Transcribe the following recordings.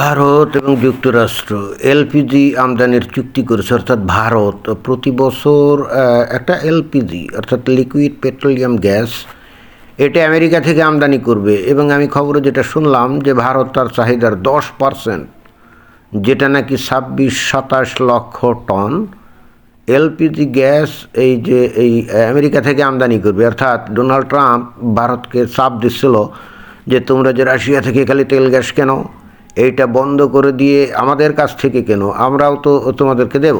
ভারত এবং যুক্তরাষ্ট্র, এলপিজি আমদানির চুক্তি করেছে, অর্থাৎ ভারত প্রতি বছর একটা এলপিজি, অর্থাৎ লিকুইড পেট্রোলিয়াম গ্যাস, এটা আমেরিকা থেকে আমদানি করবে। এবং আমি খবরে যেটা শুনলাম যে ভারত তার চাহিদার দশ পার্সেন্ট, যেটা নাকি ছাব্বিশ, সাতাশ লক্ষ টন এলপিজি গ্যাস এই যে, এই আমেরিকা থেকে আমদানি করবে। অর্থাৎ ডোনাল্ড ট্রাম্প ভারতকে চাপ দিচ্ছিল যে তোমরা যে রাশিয়া থেকে খালি তেল গ্যাস কেন এইটা বন্ধ করে দিয়ে আমাদের কাছ থেকে কেন? আমরাও তো তোমাদেরকে দেব।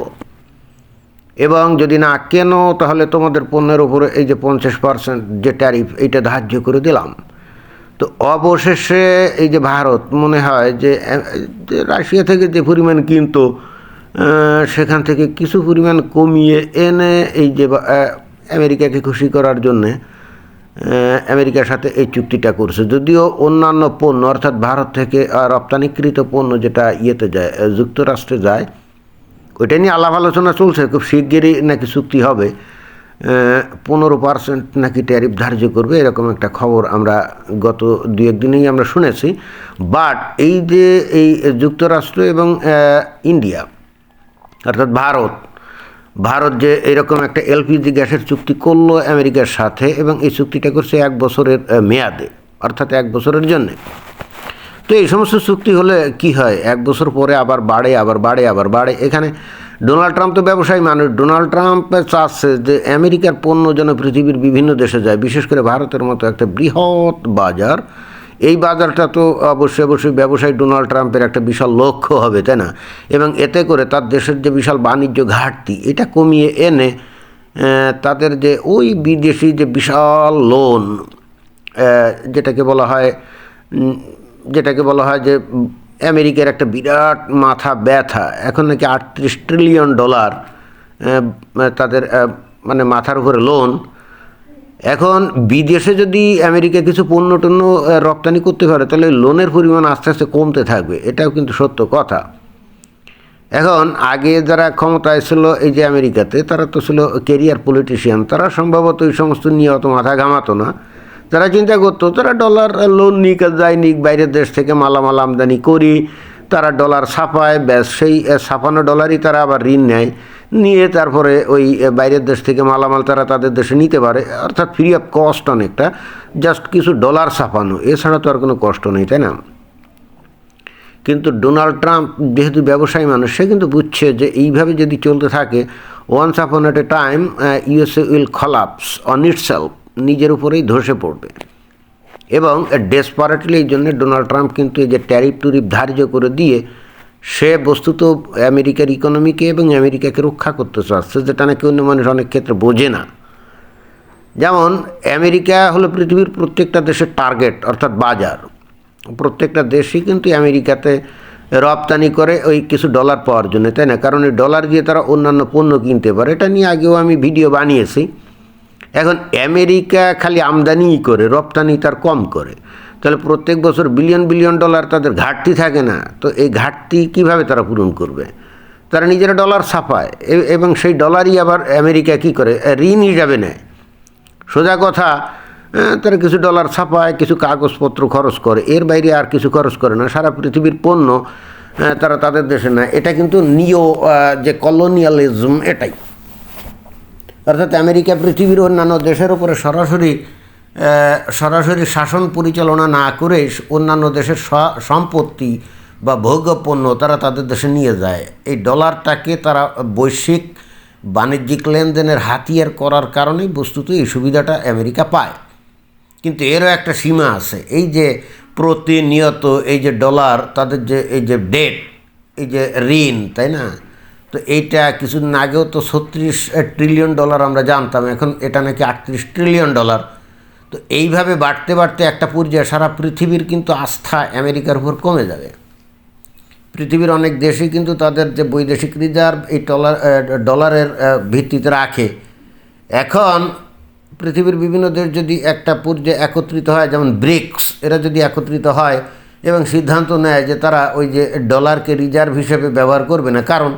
এবং যদি না কেন, তাহলে তোমাদের পণ্যের উপরে এই যে পঞ্চাশ পার্সেন্ট যে ট্যারিফ এইটা ধার্য করে দিলাম। তো অবশেষে এই যে ভারত, মনে হয় যে রাশিয়া থেকে যে পরিমাণ কিনতো সেখান থেকে কিছু পরিমাণ কমিয়ে এনে এই যে আমেরিকাকে খুশি করার জন্যে আমেরিকার সাথে এই চুক্তিটা করছে। যদিও অন্যান্য পণ্য, অর্থাৎ ভারত থেকে রপ্তানিকৃত পণ্য যেটা ইয়েতে যায় যুক্তরাষ্ট্রে যায়, ওইটা নিয়ে আলাপ আলোচনা চলছে, খুব শিগগিরই নাকি চুক্তি হবে। পনেরো পার্সেন্ট নাকি ট্যারিফ ধার্য করবে, এরকম একটা খবর আমরা গত দু একদিনেই আমরা শুনেছি। বাট এই যে এই যুক্তরাষ্ট্র এবং ইন্ডিয়া, অর্থাৎ ভারত ভারত যে এরকম একটা এলপিজি গ্যাসের চুক্তি করল আমেরিকার সাথে এবং এই চুক্তিটা করছে এক বছরের মেয়াদে, অর্থাৎ এক বছরের জন্যে। তো এই সমস্ত চুক্তি হলে কি হয়? এক বছর পরে আবার বাড়ে আবার বাড়ে আবার বাড়ে। এখানে ডোনাল্ড ট্রাম্প তো ব্যবসায়ী মানুষ। ডোনাল্ড ট্রাম্প চাচ্ছে যে আমেরিকার পণ্য যেন পৃথিবীর বিভিন্ন দেশে যায়, বিশেষ করে ভারতের মতো একটা বৃহৎ বাজার এই বাজারটা তো অবশ্যই অবশ্যই ব্যবসায়ী ডোনাল্ড ট্রাম্পের একটা বিশাল লক্ষ্য হবে, তাই না? এবং এতে করে তার দেশের যে বিশাল বাণিজ্য ঘাটতি, এটা কমিয়ে এনে তাদের যে ওই বিদেশি যে বিশাল লোন যেটাকে বলা হয় যেটাকে বলা হয় যে আমেরিকার একটা বিরাট মাথা ব্যথা, এখন নাকি আটত্রিশ ট্রিলিয়ন ডলার তাদের মানে মাথার উপরে লোন এখন বিদেশে যদি আমেরিকা কিছু পণ্য টন্য রপ্তানি করতে পারে, তাহলে লোনের পরিমাণ আস্তে আস্তে কমতে থাকবে। এটাও কিন্তু সত্য কথা। এখন আগে যারা ক্ষমতায় ছিল এই যে আমেরিকাতে, তারা তো ছিল কেরিয়ার পলিটিশিয়ান তারা সম্ভবত এই সমস্ত নিয়ে অত মাথা ঘামাতো না। তারা চিন্তা করতো, তারা ডলার লোন নিক যায় নিক, বাইরের দেশ থেকে মালামাল আমদানি করি, তারা ডলার ছাপায়, ব্যাস সেই ছাপানো ডলারই তারা আবার ঋণ নেয়। নিয়ে তারপরে ওই বাইরের দেশ থেকে মালামাল তারা তাদের দেশে নিতে পারে। অর্থাৎ ফ্রি অফ কস্ট অনেকটা জাস্ট কিছু ডলার ছাপানো। এছাড়া তো আর কোনো কষ্ট নেই, তাই না? কিন্তু ডোনাল্ড ট্রাম্প যেহেতু ব্যবসায়ী মানুষ, সে কিন্তু বুঝছে যে এইভাবে যদি চলতে থাকে once upon at a time USA will collapse on itself নিজের উপরেই ধসে পড়বে। এবং ডেসপারেটলি এই জন্য ডোনাল্ড ট্রাম্প কিন্তু এই যে ট্যারিফ টুরিফ ধার্য করে দিয়ে সে বস্তুত আমেরিকার ইকোনমিকে এবং আমেরিকাকে রক্ষা করতে চাচ্ছে, যেটা নাকি অন্য মানুষ অনেক ক্ষেত্রে বোঝে না। যেমন, আমেরিকা হলো পৃথিবীর প্রত্যেকটা দেশের টার্গেট অর্থাৎ বাজার। প্রত্যেকটা দেশই কিন্তু আমেরিকাতে রপ্তানি করে ওই কিছু ডলার পাওয়ার জন্য, তাই না? কারণ এই ডলার দিয়ে তারা অন্যান্য পণ্য কিনতে পারে। এটা নিয়ে আগেও আমি ভিডিও বানিয়েছি। এখন আমেরিকা খালি আমদানিই করে, রপ্তানি তার কম করে। তাহলে প্রত্যেক বছর বিলিয়ন বিলিয়ন ডলার তাদের ঘাটতি থাকে না। তো এই ঘাটতি কীভাবে তারা পূরণ করবে? তারা নিজেরা ডলার ছাপায়। এবং সেই ডলারই আবার আমেরিকা কি করে? ঋণ হিসাবে নেয়। সোজা কথা তারা কিছু ডলার ছাপায়, কিছু কাগজপত্র খরচ করে। এর বাইরে আর কিছু খরচ করে না। সারা পৃথিবীর পণ্য তারা তাদের দেশে নেয়। এটা কিন্তু নিও যে কলোনিয়ালিজম এটাই। অর্থাৎ আমেরিকা পৃথিবীর অন্যান্য দেশের উপরে সরাসরি সরাসরি শাসন পরিচালনা না করে অন্যান্য দেশের সম্পত্তি বা ভোগ্য পণ্য তারা তাদের দেশে নিয়ে যায়। এই ডলারটাকে তারা বৈশ্বিক বাণিজ্যিক লেনদেনের হাতিয়ার করার কারণেই বস্তুত এই সুবিধাটা আমেরিকা পায়। কিন্তু এরও একটা সীমা আছে। এই যে প্রতিনিয়ত এই যে ডলার, তাদের যে, এই যে ডেট, এই যে ঋণ, তাই না? তো এইটা কিছুদিন আগেও তো ছত্রিশ ট্রিলিয়ন ডলার আমরা জানতাম, এখন এটা নাকি আটত্রিশ ট্রিলিয়ন ডলার। তো এইভাবে বাড়তে বাড়তে একটা পর্যায়ে সারা পৃথিবীর কিন্তু আস্থা আমেরিকার উপর কমে যাবে। পৃথিবীর অনেক দেশই কিন্তু তাদের যে বৈদেশিক রিজার্ভ এই ডলার ডলারের ভিত্তিতে রাখে। এখন পৃথিবীর বিভিন্ন দেশ যদি একটা পর্যায়ে একত্রিত হয়, যেমন ব্রিক্স, এরা যদি একত্রিত হয় এবং সিদ্ধান্ত নেয় যে তারা ওই যে ডলারকে রিজার্ভ হিসেবে ব্যবহার করবে না, কারণ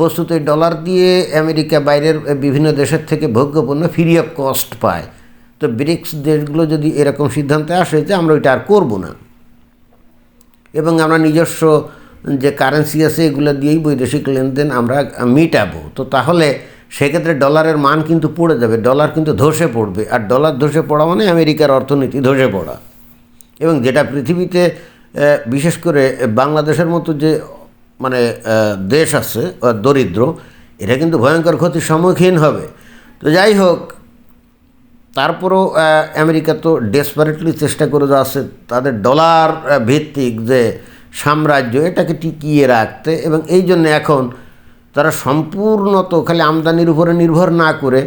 বস্তুত ডলার দিয়ে আমেরিকা বাইরের বিভিন্ন দেশের থেকে ভোগ্যপণ্য ফ্রি অফ কস্ট পায়। তো ব্রিক্স দেশগুলো যদি এরকম সিদ্ধান্তে আসে যে আমরা ওইটা আর করব না। এবং আমরা নিজস্ব যে কারেন্সি আছে এগুলো দিয়েই বৈদেশিক লেনদেন আমরা মিটাবো। তো তাহলে সেক্ষেত্রে ডলারের মান কিন্তু পড়ে যাবে, ডলার কিন্তু ধসে পড়বে। আর ডলার ধসে পড়া মানে আমেরিকার অর্থনীতি ধসে পড়া। এবং যেটা পৃথিবীতে বিশেষ করে বাংলাদেশের মতো যে মানে দেশ আছে দরিদ্র, এটা কিন্তু ভয়ঙ্কর ক্ষতির সম্মুখীন হবে। তো যাই হোক তারপরেও আমেরিকা তো ডেসপারেটলি চেষ্টা করে যাচ্ছে তাদের ডলার ভিত্তিক যে সাম্রাজ্য, এটাকে টিকিয়ে রাখতে এবং এই জন্য এখন তারা সম্পূর্ণত খালি আমদানির উপরে নির্ভর না করে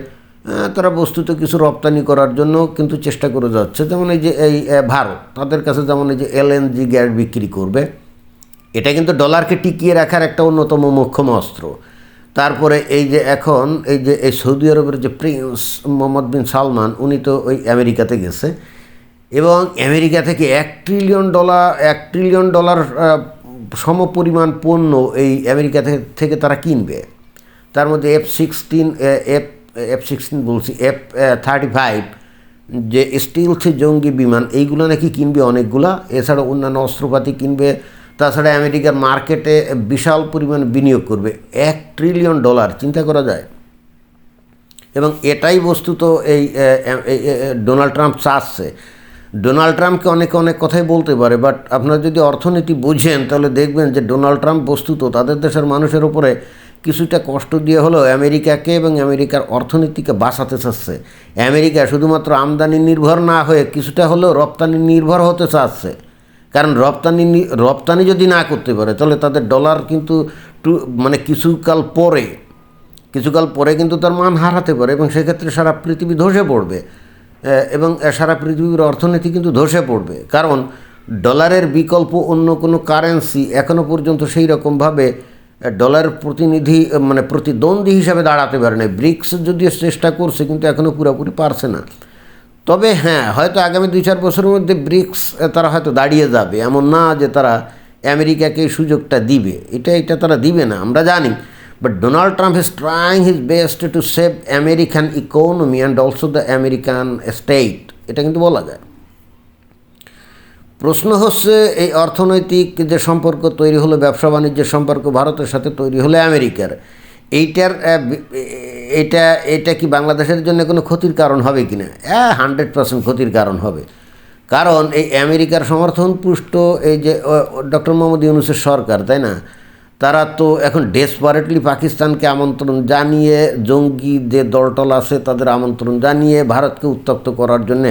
তারা বস্তুত কিছু রপ্তানি করার জন্য কিন্তু চেষ্টা করে যাচ্ছে। যেমন এই যে এই ভারত, তাদের কাছে যেমন এই যে এলএনজি গ্যাস বিক্রি করবে, এটা কিন্তু ডলারকে টিকিয়ে রাখার একটা অন্যতম মোক্ষম অস্ত্র। তারপরে এই যে এখন, এই যে এই সৌদি আরবের যে প্রিন্স মোহাম্মদ বিন সালমান, উনি তো ওই আমেরিকাতে গেছে। এবং আমেরিকা থেকে এক ট্রিলিয়ন ডলার এক ট্রিলিয়ন ডলার সমপরিমাণ পণ্য এই আমেরিকা থেকে- তারা কিনবে। তার মধ্যে F sixteen F F sixteen বলছি এফ থার্টি ফাইভ যে স্টিলথ জঙ্গি বিমান, এইগুলো নাকি কিনবে অনেকগুলা। এছাড়া অন্যান্য অস্ত্রপাতি কিনবে তাছাড়া আমেরিকার মার্কেটে বিশাল পরিমাণ বিনিয়োগ করবে, এক ট্রিলিয়ন ডলার চিন্তা করা যায়। এবং এটাই বস্তুত এই ডোনাল্ড ট্রাম্প চাচ্ছে। ডোনাল্ড ট্রাম্পকে অনেকে অনেক কথাই বলতে পারে, বাট আপনারা যদি অর্থনীতি বুঝেন, তাহলে দেখবেন যে ডোনাল্ড ট্রাম্প বস্তুত তাদের দেশের মানুষের উপরে কিছুটা কষ্ট দিয়ে হলেও আমেরিকাকে এবং আমেরিকার অর্থনীতিকে বাঁচাতে চাচ্ছে। আমেরিকা শুধুমাত্র আমদানি নির্ভর না হয়ে কিছুটা হলেও রপ্তানি নির্ভর হতে চাচ্ছে। কারণ রপ্তানি রপ্তানি যদি না করতে পারে তাহলে তাদের ডলার কিন্তু টু মানে কিছুকাল পরে কিছুকাল পরে কিন্তু তার মান হারাতে পারে এবং সেক্ষেত্রে সারা পৃথিবী ধসে পড়বে। এবং সারা পৃথিবীর অর্থনীতি কিন্তু ধসে পড়বে। কারণ ডলারের বিকল্প অন্য কোনো কারেন্সি এখনও পর্যন্ত সেই রকমভাবে এ, ডলারের প্রতিনিধি মানে প্রতিদ্বন্দ্বী হিসাবে দাঁড়াতে পারে না ব্রিক্স যদিও চেষ্টা করছে কিন্তু এখনও পুরোপুরি পারছে না। তবে হ্যাঁ হয়তো আগামী দুই চার বছরের মধ্যে ব্রিক্স তারা হয়তো দাঁড়িয়ে যাবে। এমন না যে তারা আমেরিকাকে সুযোগটা দিবে। এটা এটা তারা দিবে না, আমরা জানি। But Donald Trump is trying his best to save American economy and also the American state এটা কিন্তু বলা যায়। প্রশ্ন হচ্ছে, এই অর্থনৈতিক যে সম্পর্ক তৈরি হলো ব্যবসা বাণিজ্যের সম্পর্ক ভারতের সাথে তৈরি হলো আমেরিকার। এইটার এটা এটা কি বাংলাদেশের জন্য কোনো ক্ষতির কারণ হবে কি না? হ্যাঁ হান্ড্রেড পার্সেন্ট ক্ষতির কারণ হবে। কারণ এই আমেরিকার সমর্থন পুষ্ট এই যে ডক্টর মোহাম্মদ ইউনুসের সরকার, তাই না? তারা তো এখন ডেসপারেটলি পাকিস্তানকে আমন্ত্রণ জানিয়ে জঙ্গি যে দলটল আছে, তাদের আমন্ত্রণ জানিয়ে ভারতকে উত্তক্ত করার জন্য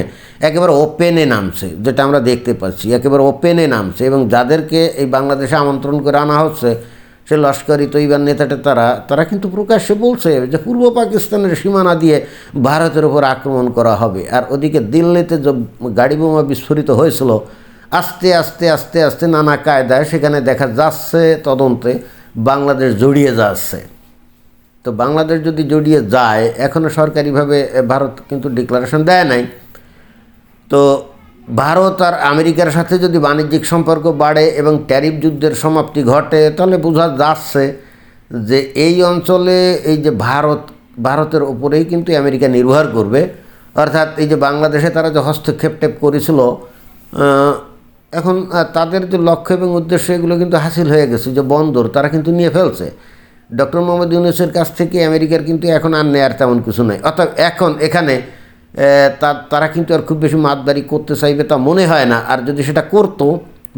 একেবারে ওপেনে নামছে, যেটা আমরা দেখতে পাচ্ছি। একেবারে ওপেনে নামছে এবং যাদেরকে এই বাংলাদেশে আমন্ত্রণ করে আনা হচ্ছে সে লস্করি তৈবার নেতাটা তারা তারা কিন্তু প্রকাশ্যে বলছে যে পূর্ব পাকিস্তানের সীমানা দিয়ে ভারতের উপর আক্রমণ করা হবে। আর ওদিকে দিল্লিতে যে গাড়ি বোমা বিস্ফোরিত হয়েছিল, আস্তে আস্তে আস্তে আস্তে নানা কায়দায় সেখানে দেখা যাচ্ছে তদন্তে বাংলাদেশ জড়িয়ে যাচ্ছে। তো বাংলাদেশ যদি জড়িয়ে যায় এখনও সরকারিভাবে ভারত কিন্তু ডিক্লারেশন দেয় নাই। তো ভারত আর আমেরিকার সাথে যদি বাণিজ্যিক সম্পর্ক বাড়ে এবং ট্যারিফ যুদ্ধের সমাপ্তি ঘটে, তাহলে বোঝা যাচ্ছে যে এই অঞ্চলে এই যে ভারত, ভারতের ওপরেই কিন্তু আমেরিকা নির্ভর করবে। অর্থাৎ এই যে বাংলাদেশে তারা যে হস্তক্ষেপ টেপ করেছিল এখন তাদের যে লক্ষ্য এবং উদ্দেশ্য, এগুলো কিন্তু হাসিল হয়ে গেছে, যে বন্দর তারা কিন্তু নিয়ে ফেলছে। ডক্টর মোহাম্মদ ইউনুসের কাছ থেকে আমেরিকার কিন্তু এখন আর নেয়ার তেমন কিছু নাই। অর্থাৎ এখন এখানে তারা কিন্তু আর খুব বেশি মাতবাড়ি করতে চাইবে তা মনে হয় না। আর যদি সেটা করতো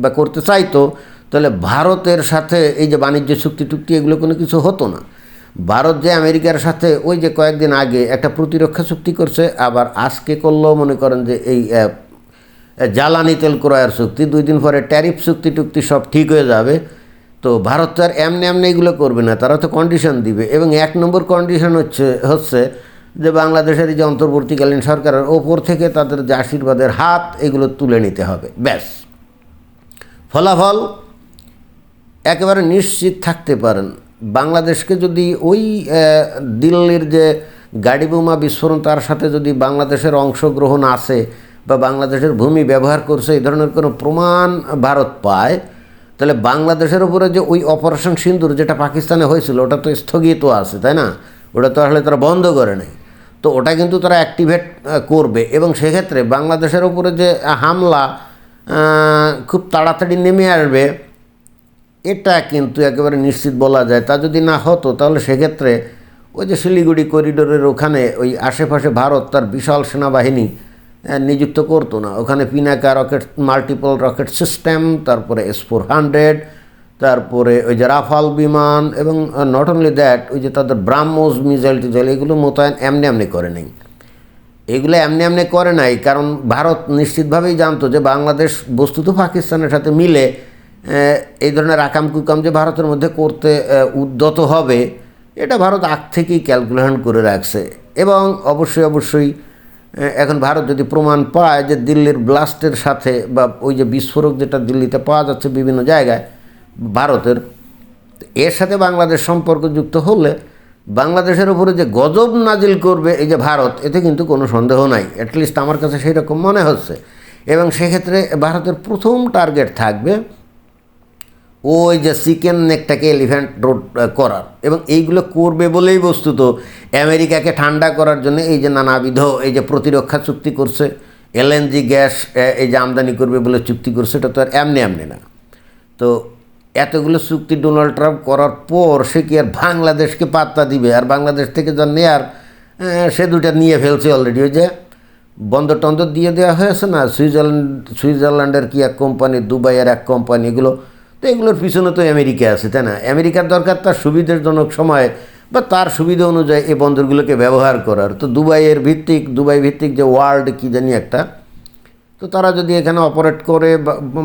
বা করতে চাইতো, তাহলে ভারতের সাথে এই যে বাণিজ্য চুক্তি টুক্তি এগুলো কোনো কিছু হতো না। ভারত যে আমেরিকার সাথে ওই যে কয়েকদিন আগে একটা প্রতিরক্ষা চুক্তি করছে, আবার আজকে করলেও মনে করেন যে এই জ্বালানি তেল ক্রয়ের চুক্তি। দুই দিন পরে ট্যারিফ চুক্তি টুক্তি সব ঠিক হয়ে যাবে। তো ভারত তো আর এমনি এমনি এগুলো করবে না, তারা তো কন্ডিশন দিবে। এবং এক নম্বর কন্ডিশন হচ্ছে হচ্ছে যে বাংলাদেশের যে অন্তর্বর্তীকালীন সরকারের ওপর থেকে তাদের যে আশীর্বাদের হাত, এগুলো তুলে নিতে হবে। ব্যাস। ফলাফল একেবারে নিশ্চিত থাকতে পারেন। বাংলাদেশকে যদি ওই দিল্লির যে গাড়ি বোমা বিস্ফোরণ, তার সাথে যদি বাংলাদেশের অংশগ্রহণ আছে বা বাংলাদেশের ভূমি ব্যবহার করছে, এই ধরনের কোনো প্রমাণ ভারত পায়, তাহলে বাংলাদেশের উপরে যে ওই অপারেশন সিন্দুর যেটা পাকিস্তানে হয়েছিল, ওটা তো স্থগিত আছে, তাই না? ওটা তো আসলে তারা বন্ধ করে নেই। তো ওটা কিন্তু তারা অ্যাক্টিভেট করবে। এবং সেক্ষেত্রে বাংলাদেশের উপরে যে হামলা খুব তাড়াতাড়ি নেমে আসবে, এটা কিন্তু একেবারে নিশ্চিত বলা যায়। তা যদি না হতো, তাহলে সেক্ষেত্রে ওই যে শিলিগুড়ি করিডোরের ওখানে ওই আশেপাশে ভারত তার বিশাল সেনাবাহিনী নিযুক্ত করতো না। ওখানে Pinaka rocket multiple rocket system তারপরে এস ফোর হান্ড্রেড তারপরে ওই যে রাফাল বিমান এবং নট অনলি দ্যাট ওই যে তাদের ব্রাহ্মোস মিজাইল টিজাইল এগুলো মোতায়েন এমনি এমনি করে নেই। এগুলো এমনি এমনি করে নাই, কারণ ভারত নিশ্চিতভাবেই জানতো যে বাংলাদেশ বস্তুত পাকিস্তানের সাথে মিলে এই ধরনের আকাম কুকাম যে ভারতের মধ্যে করতে উদ্যত হবে, এটা ভারত আগ থেকেই ক্যালকুলেশন করে রাখছে। এবং অবশ্যই অবশ্যই এখন ভারত যদি প্রমাণ পায় যে দিল্লির ব্লাস্টের সাথে বা ওই যে বিস্ফোরক যেটা দিল্লিতে পাওয়া যাচ্ছে বিভিন্ন জায়গায় ভারতের, এর সাথে বাংলাদেশ সম্পর্ক যুক্ত হলে বাংলাদেশের উপরে যে গজব নাজিল করবে এই যে ভারত, এতে কিন্তু কোনো সন্দেহ নাই। অ্যাটলিস্ট আমার কাছে সেই রকম মনে হচ্ছে। এবং সেক্ষেত্রে ভারতের প্রথম টার্গেট থাকবে ওই যে চিকেন নেকটাকে এলিফ্যান্ট রোড করার। এবং এইগুলো করবে বলেই বস্তুত আমেরিকাকে ঠান্ডা করার জন্য এই যে নানাবিধ এই যে প্রতিরক্ষা চুক্তি করছে, এলএনজি গ্যাস এই যে আমদানি করবে বলে চুক্তি করছে, এটা তো আর এমনি এমনি না। তো এতগুলো চুক্তি ডোনাল্ড ট্রাম্প করার পর সে কি আর বাংলাদেশকে পাত্তা দিবে? আর বাংলাদেশ থেকে যা নেয়ার সে দুটা নিয়ে ফেলছে অলরেডি ওই যে বন্দর টন্দর দিয়ে দেওয়া হয়েছে না, সুইজারল্যান্ড, সুইজারল্যান্ডের কি এক কোম্পানি দুবাইয়ের এক কোম্পানি এগুলো, তো এগুলোর পিছনে তো আমেরিকা আছে, তাই না? আমেরিকার দরকার তার সুবিধাজনক সময়ে বা তার সুবিধা অনুযায়ী এই বন্দরগুলোকে ব্যবহার করার। তো দুবাইয়ের ভিত্তিক, দুবাই ভিত্তিক যে ওয়ার্ল্ড কি জানি একটা, তো তারা যদি এখানে অপারেট করে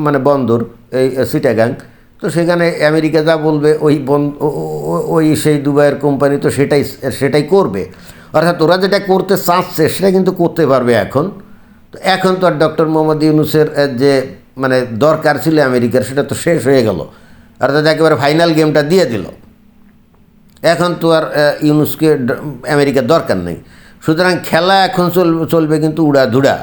মানে বন্দর, এই সিটাগাং তো সেখানে আমেরিকা যা বলবে, ওই বন ওই সেই দুবাইয়ের কোম্পানি তো সেটাই সেটাই করবে। অর্থাৎ ওরা যেটা করতে চাচ্ছে, সেটা কিন্তু করতে পারবে এখন। তো এখন তো আর ডক্টর মোহাম্মদ ইউনুসের যে মানে দরকার ছিল আমেরিকার, সেটা তো শেষ হয়ে গেল। অর্থাৎ একেবারে ফাইনাল গেমটা দিয়ে দিল। এখন তো আর ইউনুসকে আমেরিকার দরকার নেই। সুতরাং খেলা এখন চলবে চলবে কিন্তু উড়াধুড়া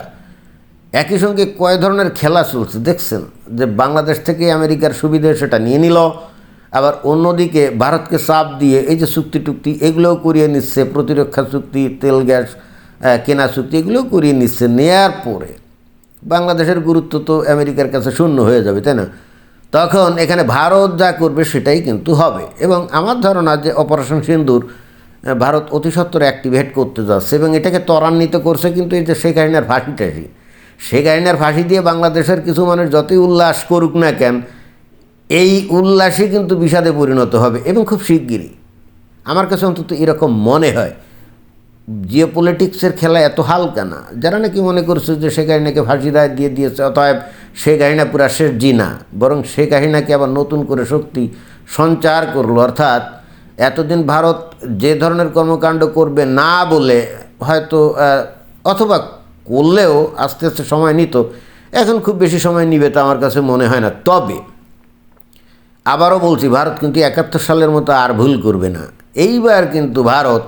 একই সঙ্গে কয় ধরনের খেলা চলছে, দেখছেন? যে বাংলাদেশ থেকে আমেরিকার সুবিধে সেটা নিয়ে নিল, আবার অন্যদিকে ভারতকে চাপ দিয়ে এই যে চুক্তি টুক্তি, এগুলোও করিয়ে নিচ্ছে, প্রতিরক্ষা চুক্তি, তেল, গ্যাস কেনা চুক্তি, এগুলোও করিয়ে নিচ্ছে, নেয়ার পরে। বাংলাদেশের গুরুত্ব তো আমেরিকার কাছে শূন্য হয়ে যাবে, তাই না? তখন এখানে ভারত যা করবে সেটাই কিন্তু হবে। এবং আমার ধারণা যে অপারেশন সিন্দুর ভারত অতি সত্বর অ্যাক্টিভেট করতে যাচ্ছে এবং এটাকে ত্বরান্বিত করছে, কিন্তু এই যে শেখ হাসিনার ফাঁসি টাসি শেখ হাসিনার ফাঁসি দিয়ে বাংলাদেশের কিছু মানুষ যতই উল্লাস করুক না কেন, এই উল্লাসই কিন্তু বিষাদে পরিণত হবে এবং খুব শিগগিরই। আমার কাছে অন্তত এরকম মনে হয়। জিও পলিটিক্সের খেলা এত হালকা না। যারা নাকি মনে করছে যে শেখ হাসিনাকে ফাঁসি রায় দিয়ে দিয়েছে, অতএব শেখ হাসিনা পুরা শেষ জি না বরং শেখ হাসিনাকে আবার নতুন করে শক্তি সঞ্চার করল। অর্থাৎ এতদিন ভারত যে ধরনের কর্মকাণ্ড করবে না বলে হয়তো অথবা করলেও আস্তে আস্তে সময় নিত, এখন খুব বেশি সময় নিবে তা আমার কাছে মনে হয় না। তবে আবারও বলছি, ভারত কিন্তু একাত্তর সালের মতো আর ভুল করবে না। এইবার কিন্তু ভারত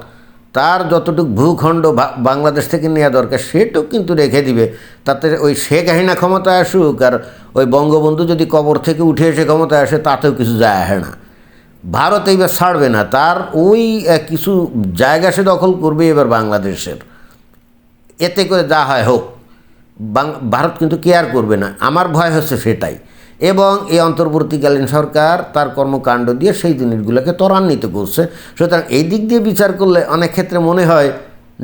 তার যতটুকু ভূখণ্ড বাংলাদেশ থেকে নেওয়া দরকার সেটুকু কিন্তু রেখে দিবে। তাতে ওই শেখ হাসিনা ক্ষমতায় আসুক আর ওই বঙ্গবন্ধু যদি কবর থেকে উঠে এসে ক্ষমতায় আসে, তাতেও কিছু যায় আসে না। ভারত এইবার ছাড়বে না। তার ওই কিছু জায়গা সে দখল করবে এবার বাংলাদেশের। এতে করে যা হয় হোক ভারত কিন্তু কেয়ার করবে না। আমার ভয় হচ্ছে সেটাই। এবং এই অন্তর্বর্তীকালীন সরকার তার কর্মকাণ্ড দিয়ে সেই জিনিসগুলোকে ত্বরান্বিত করছে। সুতরাং এই দিক দিয়ে বিচার করলে অনেক ক্ষেত্রে মনে হয়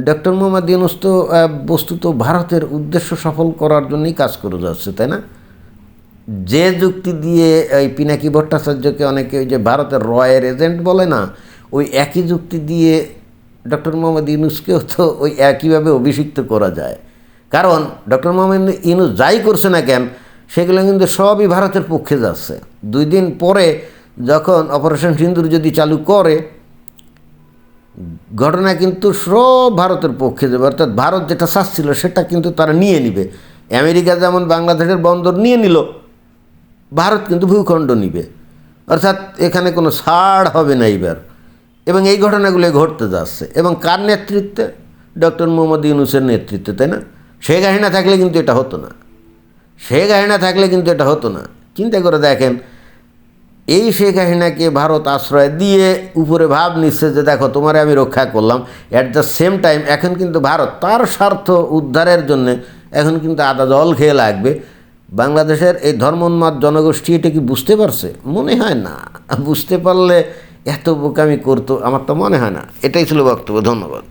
ডক্টর মোহাম্মদ ইউনুস তো বস্তুত ভারতের উদ্দেশ্য সফল করার জন্যই কাজ করে যাচ্ছে, তাই না? যে যুক্তি দিয়ে এই পিনাকি ভট্টাচার্যকে অনেকে ওই যে ভারতের রয়ের এজেন্ট বলে না, ওই একই যুক্তি দিয়ে ডক্টর মোহাম্মদ ইউনুসকেও তো ওই একইভাবে অভিষিক্ত করা যায়। কারণ ডক্টর মোহাম্মদ ইউনুস যাই করছে না কেন, সেগুলো কিন্তু সবই ভারতের পক্ষে যাচ্ছে। দুই দিন পরে যখন অপারেশন সিন্দুর যদি চালু করে, ঘটনা কিন্তু সব ভারতের পক্ষে যাবে। অর্থাৎ ভারত যেটা চাচ্ছিল, সেটা কিন্তু তারা নিয়ে নিবে। আমেরিকা যেমন বাংলাদেশের বন্দর নিয়ে নিল, ভারত কিন্তু ভূখণ্ড নিবে। অর্থাৎ এখানে কোনো ছাড় হবে না এইবার। এবং এই ঘটনাগুলো ঘটতে যাচ্ছে। এবং কার নেতৃত্বে? ডক্টর মোহাম্মদ ইউনুসের নেতৃত্বে, তাই না? শেখ হাসিনা থাকলে কিন্তু এটা হতো না। শেখ হাসিনা থাকলে কিন্তু এটা হতো না। চিন্তা করে দেখেন, এই শেখ হাসিনাকে ভারত আশ্রয় দিয়ে উপরে ভাব নিচ্ছে যে, দেখো, তোমারে আমি রক্ষা করলাম। অ্যাট দ্য সেম টাইম এখন কিন্তু ভারত তার স্বার্থ উদ্ধারের জন্য এখন কিন্তু আদা জল খেয়ে লাগবে। বাংলাদেশের এই ধর্মোন্মাদ জনগোষ্ঠী এটা কি বুঝতে পারছে? মনে হয় না। বুঝতে পারলে এত বোকামি করতো আমার তো মনে হয় না। এটাই ছিল বক্তব্য ধন্যবাদ।